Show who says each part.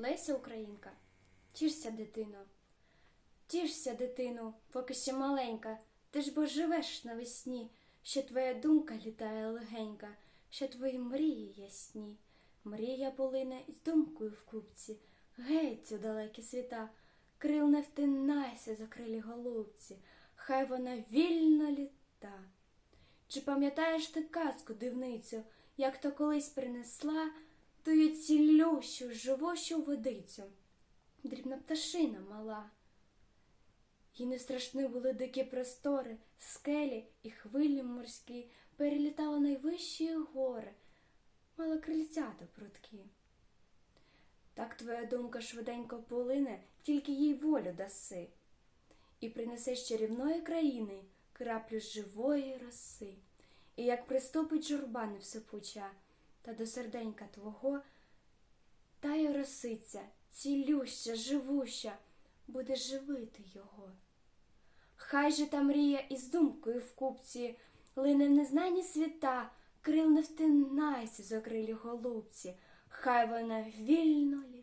Speaker 1: Леся Українка. Тішся, дитино. Тішся, дитину, поки ще маленька. Ти ж бо живеш навесні, що твоя думка літає легенька, що твої мрії ясні. Мрія полине із думкою в купці, геть у далекі світа, крил не втинайся закрилі голубці, хай вона вільно літа. Чи пам'ятаєш ти казку, дивницю, як то колись принесла тую цілющу, живущу водицю, дрібна пташина мала. Їй не страшні були дикі простори, скелі і хвилі морські, перелітала найвищі гори, мала крильцята прудкі. Так твоя думка швиденько полине, тільки їй волю даси, і принесе чарівної країни краплю живої роси. І як приступить журба невсипуча, та до серденька твого, та й росиця, цілюща, живуща, буде живити його. Хай же та мрія із думкою в купці, лине в незнані світа, крил не втинайся з окрилі голубці, хай вона вільно літа.